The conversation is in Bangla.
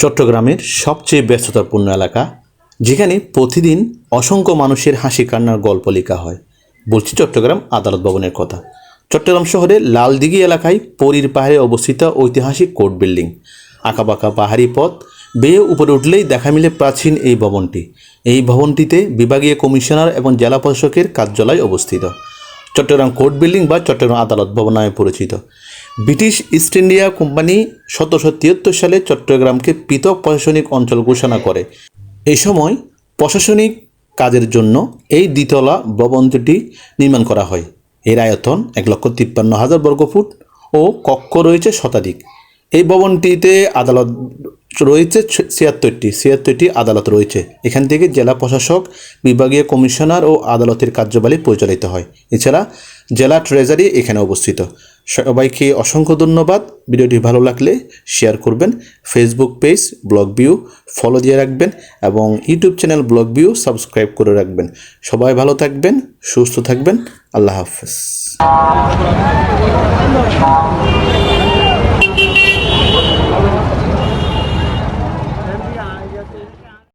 চট্টগ্রামের সবচেয়ে ব্যস্ততাপূর্ণ এলাকা, যেখানে প্রতিদিন অসংখ্য মানুষের হাসি কান্নার গল্প লেখা হয়। বলছি চট্টগ্রাম আদালত ভবনের কথা। চট্টগ্রাম শহরের লালদিঘি এলাকায় পরীর পাহাড়ে অবস্থিত ঐতিহাসিক কোর্ট বিল্ডিং। আঁকাবাঁকা পাহাড়ি পথ, বেয়ে উপরে উঠলেই দেখা মিলে প্রাচীন এই ভবনটি। এই ভবনটিতে বিভাগীয় কমিশনার এবং জেলা প্রশাসকের কার্যালয় অবস্থিত। চট্টগ্রাম কোর্ট বিল্ডিং বা চট্টগ্রাম আদালত ভবন নামে পরিচিত। ব্রিটিশ ইস্ট ইন্ডিয়া কোম্পানি সতেরোশো তিয়াত্তর সালে চট্টগ্রামকে পৃথক প্রশাসনিক অঞ্চল ঘোষণা করে। এই সময় প্রশাসনিক কাজের জন্য এই দ্বিতলা ভবনটি নির্মাণ করা হয়। এর আয়তন এক লক্ষ তিপ্পান্ন হাজার বর্গফুট ও কক্ষ রয়েছে শতাধিক। এই ভবনটিতে আদালত রয়েছে ছিয়াত্তরটি ছিয়াত্তরটি আদালত রয়েছে। এখান থেকে জেলা প্রশাসক, বিভাগীয় কমিশনার ও আদালতের কার্যবলী পরিচালিত হয়। এছাড়া জেলা ট্রেজারি এখানে অবস্থিত। সবাইকে অসংখ্য ধন্যবাদ। ভিডিওটি ভালো লাগলে শেয়ার করবেন। Facebook page blog view follow দিয়ে রাখবেন এবং YouTube channel blog view subscribe করে রাখবেন। সবাই ভালো থাকবেন, সুস্থ থাকবেন। আল্লাহ হাফেজ।